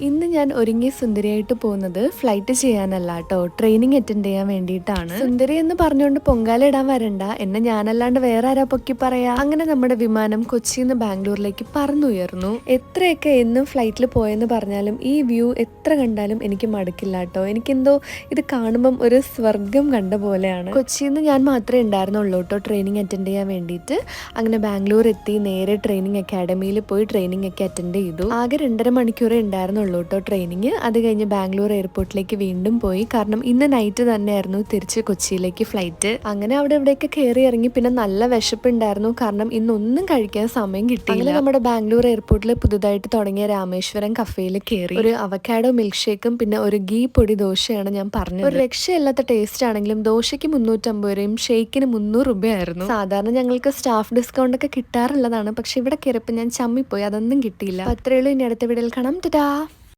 ഇന്ന് ഞാൻ ഒരുങ്ങി സുന്ദരിയായിട്ട് പോകുന്നത് ഫ്ലൈറ്റ് ചെയ്യാനല്ല കേട്ടോ. ട്രെയിനിങ് അറ്റൻഡ് ചെയ്യാൻ വേണ്ടിയിട്ടാണ്. സുന്ദരി എന്ന് പറഞ്ഞുകൊണ്ട് പൊങ്കാല ഇടാൻ വരണ്ട. എന്നെ ഞാനല്ലാണ്ട് വേറെ ആരാ പൊക്കി പറയാ? അങ്ങനെ നമ്മുടെ വിമാനം കൊച്ചിയിൽ നിന്ന് ബാംഗ്ലൂരിലേക്ക് പറന്നുയർന്നു. എത്രയൊക്കെ എന്നും ഫ്ലൈറ്റിൽ പോയെന്ന് പറഞ്ഞാലും ഈ വ്യൂ എത്ര കണ്ടാലും എനിക്ക് മടുക്കില്ല കേട്ടോ. എനിക്കെന്തോ ഇത് കാണുമ്പം ഒരു സ്വർഗം കണ്ട പോലെയാണ്. കൊച്ചിയിൽ നിന്ന് ഞാൻ മാത്രമേ ഉണ്ടായിരുന്നുള്ളൂ കേട്ടോ ട്രെയിനിങ് അറ്റൻഡ് ചെയ്യാൻ വേണ്ടിയിട്ട്. അങ്ങനെ ബാംഗ്ലൂർ എത്തി നേരെ ട്രെയിനിങ് അക്കാഡമിയിൽ പോയി ട്രെയിനിങ് ഒക്കെ അറ്റൻഡ് ചെയ്തു. ആകെ രണ്ടര മണിക്കൂറേ ഉണ്ടായിരുന്നുള്ളൂ കേട്ടോ ട്രെയിനിങ് അത് കഴിഞ്ഞ് ബാംഗ്ലൂർ എയർപോർട്ടിലേക്ക് വീണ്ടും പോയി. കാരണം ഇന്ന് നൈറ്റ് തന്നെയായിരുന്നു തിരിച്ച് കൊച്ചിയിലേക്ക് ഫ്ലൈറ്റ് അങ്ങനെ അവിടെ ഇവിടെയൊക്കെ കയറി ഇറങ്ങി പിന്നെ നല്ല വിശപ്പുണ്ടായിരുന്നു. കാരണം ഇന്നൊന്നും കഴിക്കാൻ സമയം കിട്ടിയില്ല. നമ്മുടെ ബാംഗ്ലൂർ എയർപോർട്ടിൽ പുതുതായിട്ട് തുടങ്ങിയ രാമേശ്വരം കഫേയിൽ കയറി ഒരു അവക്കാഡോ മിൽക്ക് ഷേക്കും പിന്നെ ഒരു ഗീ പൊടി ദോശയാണ് ഞാൻ പറഞ്ഞത്. ഒരു രക്ഷയില്ലാത്ത ടേസ്റ്റ് ആണെങ്കിലും ദോശയ്ക്ക് മുന്നൂറ്റമ്പത് രൂപയും ഷേക്കിന് മുന്നൂറ് രൂപയായിരുന്നു. സാധാരണ ഞങ്ങൾക്ക് സ്റ്റാഫ് ഡിസ്കൗണ്ട് ഒക്കെ കിട്ടാറുള്ളതാണ്. പക്ഷെ ഇവിടെ കയറിയപ്പോൾ ഞാൻ ചമ്മിപ്പോയി. അതൊന്നും കിട്ടിയില്ല. അത്രയുള്ളൂ അത്രയേ ഉള്ളൂ. ഇനി അടുത്ത വീഡിയോയിൽ കാണാം. ടാ.